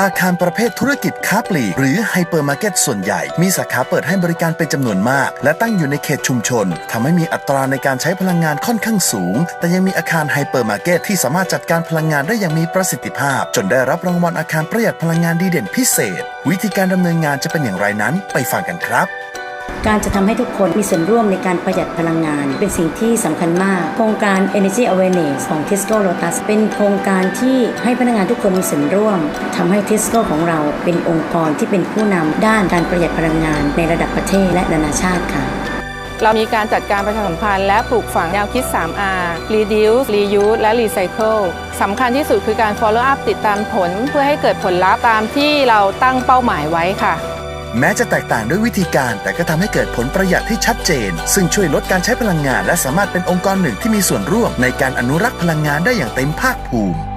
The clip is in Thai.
อาคารประเภทธุรกิจค้าปลีกหรือไฮเปอร์มาร์เก็ตส่วนใหญ่ มีสาขาเปิดให้บริการเป็นจำนวนมาก และตั้งอยู่ในเขตชุมชนทำให้มีอัตราในการใช้พลังงานค่อนข้างสูง แต่ยังมีอาคารไฮเปอร์มาร์เก็ตที่สามารถจัดการพลังงานได้อย่างมีประสิทธิภาพ จนได้รับรางวัลอาคารประหยัดพลังงานดีเด่นพิเศษ วิธีการดำเนินงานจะเป็นอย่างไรนั้น ไปฟังกันครับ การจะทำให้ทุกคนมีส่วนร่วมในการประหยัดพลังงาน เป็นสิ่งที่สำคัญมาก โครงการ Energy Awareness ของ Tisco Lotus เป็นโครงการที่ให้พนักงานทุกคนมีส่วนร่วมทำให้ Tisco ของเราเป็นองค์กรที่เป็นผู้นำด้านการประหยัดพลังงาน ในระดับประเทศและนานาชาติค่ะเรามีการจัดการประชาสัมพันธ์และปลูกฝังแนวคิด 3R Reduce Reuse และ Recycle สำคัญที่สุดคือการ follow up ติดตามผล เพื่อให้เกิดผลลัพธ์ตามที่เราตั้งเป้าหมายไว้ค่ะ แม้จะแตกต่างด้วยวิธีการแต่ก็ทำให้เกิดผลประหยัดที่ชัดเจน ซึ่งช่วยลดการใช้พลังงาน และสามารถเป็นองค์กรหนึ่งที่มีส่วนร่วมในการอนุรักษ์พลังงานได้อย่างเต็มภาคภูมิ